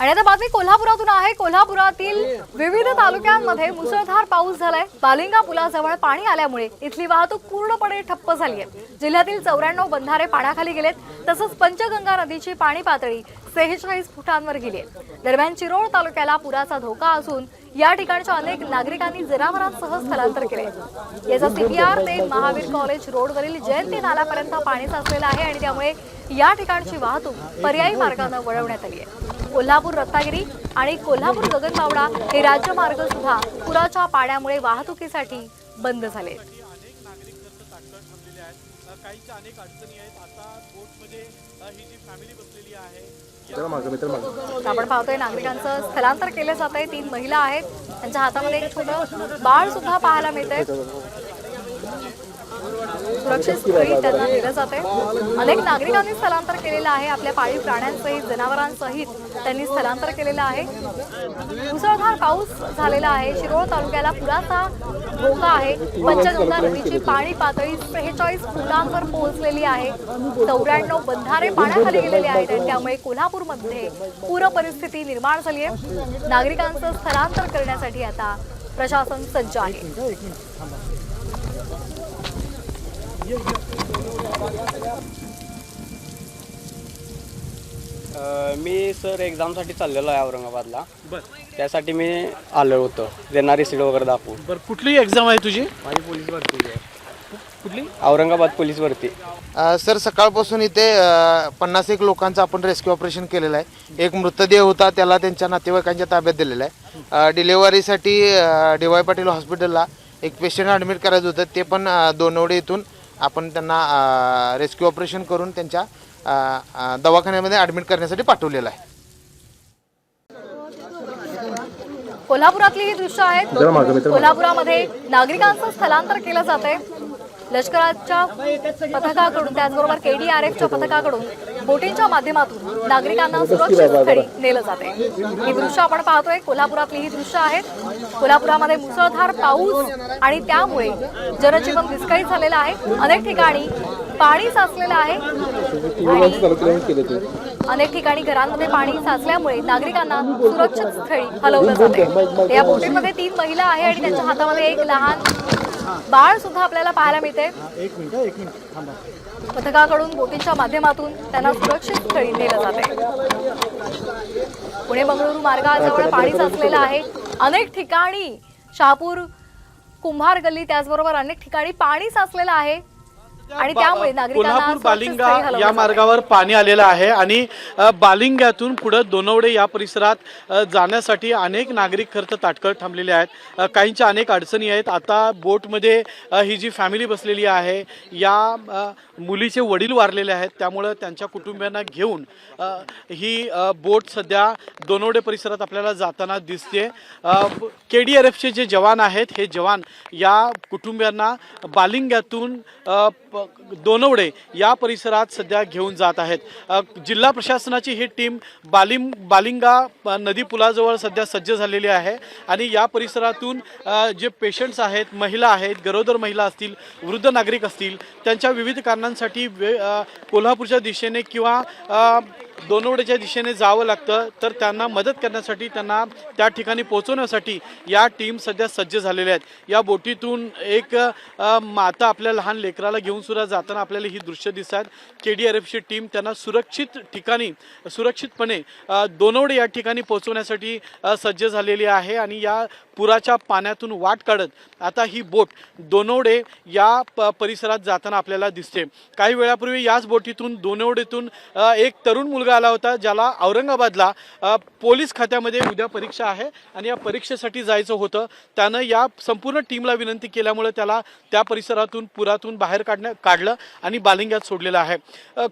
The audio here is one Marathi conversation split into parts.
आणि आता बातमी कोल्हापुरातून आहे. कोल्हापुरातील विविध तालुक्यांमध्ये मुसळधार पाऊस झालाय. बालिंगा पुलाजवळ पाणी आल्यामुळे इथली वाहतूक पूर्णपणे ठप्प झाली आहे जिल्ह्यातील चौऱ्याण्णव बंधारे पाण्याखाली गेलेत. तसंच पंचगंगा नदीची पाणी पातळी सेहेचाळीस फुटांवर गेली आहे दरम्यान चिरोळ तालुक्याला पुराचा धोका असून या ठिकाणच्या अनेक नागरिकांनी जनावरांसह स्थलांतर केले याचा सीपीआर ते महावीर कॉलेज रोडवरील जयंती नाल्यापर्यंत पाणी साचलेलं आहे आणि त्यामुळे या ठिकाणची वाहतूक पर्यायी मार्गानं वळवण्यात आली आहे. कोल्हापूर रत्नागिरी आणि कोल्हापूर गगनबावडा हे राज्यमार्ग सुद्धा पुराच्या पाण्यामुळे वाहतुकीसाठी बंद झाले आहेत. अनेक अडचणी आहेत आता बोटमध्ये ही जी फॅमिली बसलेली आहे आपण पाहतोय नागरिकांचं स्थलांतर केलं जात आहे तीन महिला आहेत. त्यांच्या हातामध्ये एक छोटं बाळ सुद्धा पाहायला मिळतंय. सुरक्षित स्थळी त्यांना नेलं आहे अनेक नागरिकांनी स्थलांतर केलेलं आहे. आपल्या पाळीव प्राण्यांसहित जनावरांसहित त्यांनी स्थलांतर केलेलं आहे. मुसळधार पाऊस झालेला आहे. शिरोळ तालुक्याला पुराचा धोका आहे. पंचगंगा नदीची पाणी पातळी सेहेचाळीस फुटांवर पोहोचलेली आहे. चौऱ्याण्णव बंधारे पाण्याखाली गेलेले आहेत आणि त्यामुळे कोल्हापूरमध्ये पूर परिस्थिती निर्माण झाली आहे. नागरिकांचं स्थलांतर करण्यासाठी आता प्रशासन सज्ज आहे. मी सर एक्झामसाठी चाललेलो आहे औरंगाबादला. बर. त्यासाठी मी आलो होतो. त्यांना रिसिट वगैरे दाखवून बर कुठली एक्झाम आहे तुझी? माझी पोलीस भरती आहे. कुठली? औरंगाबाद पोलीस भरती. अ, सर सकाळपासून इथे पन्नास एक लोकांचं आपण रेस्क्यू ऑपरेशन केलेलं आहे. एक मृतदेह होता त्याला त्यांच्या नातेवाईकांच्या ताब्यात दिलेला आहे. डिलेवरीसाठी डी वाय पाटील हॉस्पिटलला एक पेशंट ॲडमिट करायचं होतं. ते पण अ, दोनवडे इथून आपण त्यांना रेस्क्यू ऑपरेशन करून त्यांच्या दवाखान्यामध्ये ॲडमिट करण्यासाठी पाठवलेलं आहे. कोल्हापुरातली ही दृश्य आहेत कोल्हापुरामध्ये नागरिकांचं स्थलांतर केलं जात आहे लष्कराच्या पथकाकडून त्याचबरोबर केडीआरएफच्या पथकाकडून बोटींच्या माध्यमातून नागरिकांना सुरक्षित स्थळी नेलं जाते. ही दृश्य आपण पाहतोय. कोल्हापुरातली ही दृश्य आहेत कोल्हापुरामध्ये मुसळधार पाऊस आणि त्यामुळे जनजीवन विस्कळीत झालेलं आहे. अनेक ठिकाणी पाणी साचलेलं आहे. आणि अनेक ठिकाणी घरांमध्ये पाणी साचल्यामुळे नागरिकांना सुरक्षित स्थळी हलवलं जाते. या बोटीमध्ये तीन महिला आहे आणि त्यांच्या हातामध्ये एक लहान बाळ सुद्धा आपल्याला पाहायला मिळते पथकाकडून बोटींच्या माध्यमातून त्यांना सुरक्षित स्थळी नेलं जाते पुणे बंगळुरू मार्गाजवळ पाणी साचलेलं आहे. अनेक ठिकाणी शहापूर कुंभार गल्ली त्याचबरोबर अनेक ठिकाणी पाणी साचलेलं आहे. आणि त्यामुळे नागरिकांना कोल्हापूर बालिंगा या. मार्गावर पाणी आलेलं आहे आणि बालिंग्यातून पुढे दोनवडे या परिसरात जाण्यासाठी अनेक नागरिक खर्च ताटकळ थांबलेले आहेत. काहींच्या अनेक अडचणी आहेत. आता बोटमध्ये ही जी फॅमिली बसलेली आहे या मुलीचे वडील वारलेले आहेत. त्यामुळं त्यांच्या कुटुंबियांना घेऊन ही बोट सध्या दोनवडे परिसरात आपल्याला जाताना दिसते. के डी आर एफचे जे जवान आहेत हे जवान या कुटुंबियांना बालिंग्यातून दोनवडे या परिसरात सध्या घेऊन जात आहेत. जिल्हा प्रशासनाची ही टीम बालिम बालिंगा नदी पुलाजवळ सध्या सज्ज झालेली आहे आणि या परिसरातून जे पेशंट्स आहेत महिला आहेत गरोदर महिला असतील वृद्ध नागरिक असतील त्यांच्या विविध कारणांसाठी वे कोल्हापूरच्या दिशेने किंवा दोनवड्याच्या दिशेने जावं लागतं. तर त्यांना मदत करण्यासाठी त्यांना त्या ठिकाणी पोहोचवण्यासाठी या टीम सध्या सज्ज झालेल्या आहेत. या बोटीतून एक माता आपल्या लहान लेकराला घेऊन सुद्धा जाताना आपल्याला ही दृश्य दिसत आहेत के डी आर एफची टीम त्यांना सुरक्षित ठिकाणी सुरक्षितपणे दोनवडे या ठिकाणी पोहोचवण्यासाठी सज्ज झालेली आहे आणि या पुराच्या पाण्यातून वाट काढत आता ही बोट दोनवडे या प परिसरात जाताना आपल्याला दिसते. काही वेळापूर्वी याच बोटीतून दोनवडेतून एक तरुण मुलगा आला होता ज्याला औरंगाबादला पोलीस खात्यामध्ये उद्या परीक्षा आहे आणि या परीक्षेसाठी जायचं होतं. त्यानं या संपूर्ण टीमला विनंती केल्यामुळे त्याला त्या परिसरातून पुरातून बाहेर काढण्या काढलं आणि बालिंग्यात सोडलेलं आहे.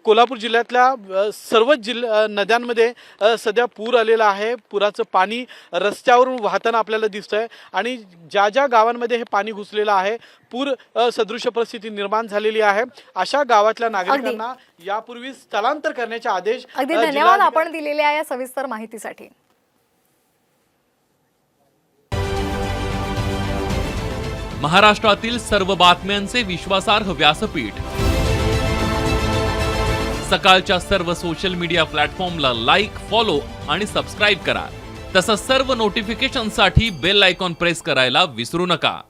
कोल्हापूर जिल्ह्यातल्या सर्वच जिल्ह्या अ, नद्यांमध्ये सध्या पूर आलेला आहे. पुराचं पाणी रस्त्यावरून वाहताना आपल्याला दिसतंय आणि ज्या ज्या गावांमध्ये हे पाणी घुसलेलं आहे पूर सदृश परिस्थिती निर्माण झालेली आहे. अशा गावातल्या नागरिकांना यापूर्वी स्थलांतर करण्याचे आदेश अगदी धन्यवाद आपण दिलेल्या या सविस्तर माहितीसाठी. महाराष्ट्रातील सर्व बातम्यांचे विश्वासार्ह व्यासपीठ. सकाळच्या सर्व सोशल मीडिया प्लॅटफॉर्मला लाईक फॉलो आणि सबस्क्राईब करा. तसंच सर्व नोटिफिकेशनसाठी बेल आयकॉन प्रेस करायला विसरू नका.